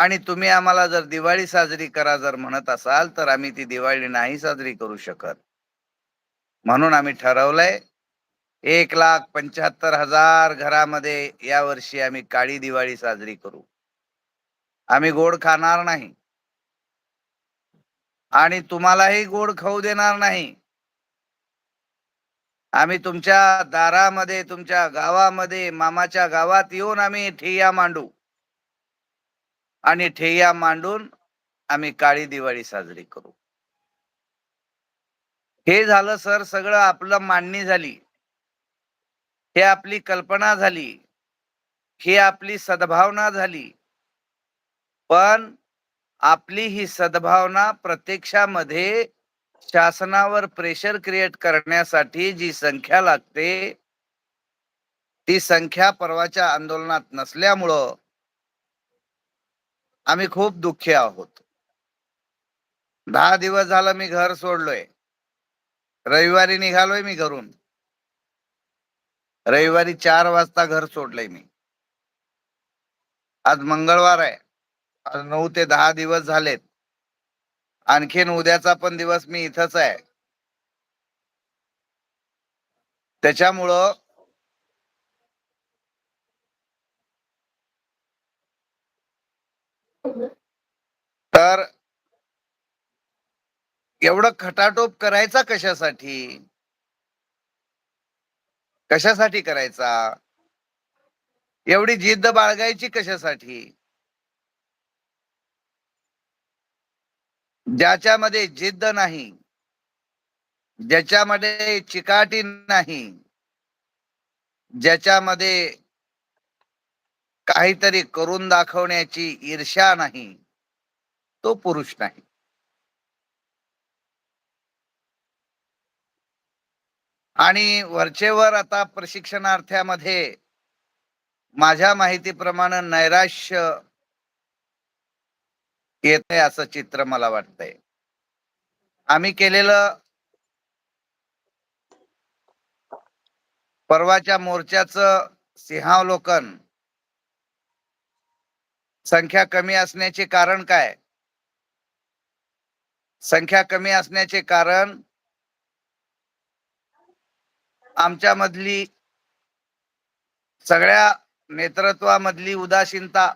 आणि तुम्ही आम्हाला जर दिवाळी साजरी करा जर म्हणत असाल तर आम्ही ती दिवाळी नाही साजरी करू शकत. म्हणून आम्ही ठरवलंय एक लाख पंच्याहत्तर हजार घरामध्ये या वर्षी आम्ही काळी दिवाळी साजरी करू. आम्ही गोड खाणार नाही. आणि तुम्हालाही गोड खाऊ देणार नाही. आम्ही तुमच्या दारामध्ये तुमच्या गावामध्ये मामाच्या गावात येऊन आम्ही ठिय्या मांडू. आणि ठेया मांडून आम्ही काळी दिवाळी साजरी करू. हे झालं सर सगळं आपलं मांडणी झाली. हे आपली कल्पना झाली. ही आपली सद्भावना झाली. पण आपली ही सद्भावना प्रत्यक्षामध्ये शासनावर प्रेशर क्रिएट करण्यासाठी जी संख्या लागते ती संख्या परवाच्या आंदोलनात नसल्यामुळं आम्ही खूप दुःखी आहोत. दहा दिवस झालं मी घर सोडलोय. रविवारी निघालोय मी घरून. रविवारी चार वाजता घर सोडलंय मी. आज मंगळवार आहे. आज नऊ ते दहा दिवस झालेत. आणखीन उद्याचा पण दिवस मी इथंच आहे. त्याच्यामुळं तर एवढं खटाटोप करायचा कशासाठी? कशासाठी करायचा? एवढी जिद्द बाळगायची कशासाठी? ज्याच्यामध्ये जिद्द नाही ज्याच्यामध्ये चिकाटी नाही ज्याच्यामध्ये काहीतरी करून दाखवण्याची ईर्ष्या नाही तो पुरुष नाही. आणि वरचेवर आता प्रशिक्षणार्थ्यामध्ये माझ्या माहितीप्रमाणे नैराश्य येत असं चित्र मला वाटतंय. आम्ही केलेलं परवाच्या मोर्चाचं सिंहावलोकन संख्या कमी असण्याचे कारण काय? संख्या कमी असण्याचे कारण? आमच्या मधली सगळ्या नेतृत्वामधली उदासीनता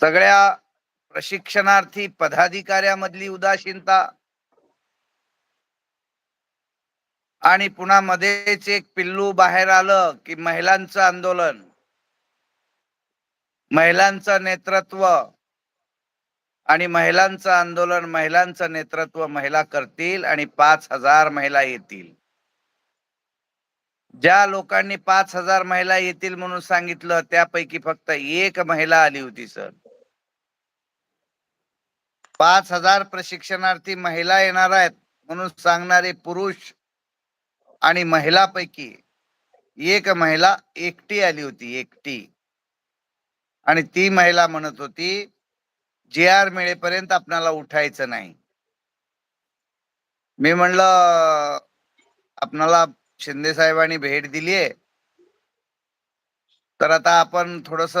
सगळ्या प्रशिक्षणार्थी पदाधिकाऱ्यामधली उदासीनता आणि पुन्हा मध्येच एक पिल्लू बाहेर आलं की महिलांचं आंदोलन. महिलांचं नेतृत्व आणि महिलांचं आंदोलन महिलांचं नेतृत्व महिला करतील आणि पाच हजार महिला येतील. ज्या लोकांनी पाच हजार महिला येतील म्हणून सांगितलं त्यापैकी फक्त एक महिला आली होती सर. पाच हजार प्रशिक्षणार्थी महिला येणार आहेत म्हणून सांगणारे पुरुष आणि महिलापैकी एक महिला एकटी आली होती एकटी. आणि ती महिला म्हणत होती जे आर मिळेपर्यंत आपणाला उठायचं नाही. मी म्हणलं आपणाला शिंदे साहेबांनी भेट दिलीये. तर आता आपण थोडस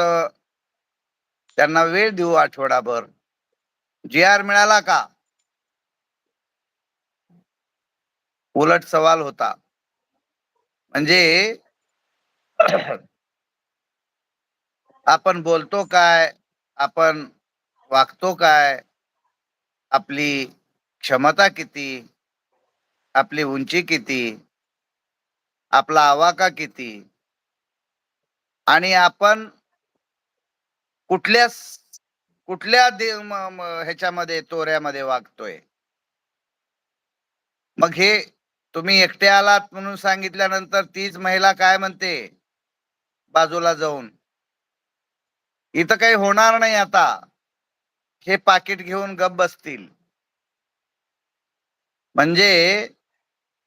त्यांना वेळ देऊ आठवडाभर. जे आर मिळाला का? उलट सवाल होता. म्हणजे आपण बोलतो काय आपण वागतो काय आपली क्षमता किती आपली उंची किती आपला आवाका किती आणि आपण कुठल्या कुठल्या दे- ह्याच्यामध्ये तोऱ्यामध्ये वागतोय. मग हे तुम्ही एकटे आलात म्हणून सांगितल्यानंतर तीच महिला काय म्हणते? बाजूला जाऊन. इथं काही होणार नाही आता. हे पाकिट घेऊन गप बसतील. म्हणजे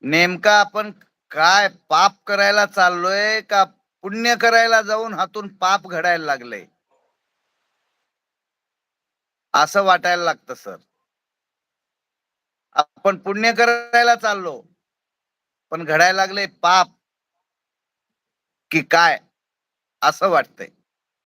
नेमका आपण काय पाप करायला चाललोय का पुण्य करायला जाऊन हातून पाप घडायला लागले? असं वाटायला लागतं सर. आपण पुण्य करायला चाललो पण घडायला लागले पाप की काय? असं वाटतंय.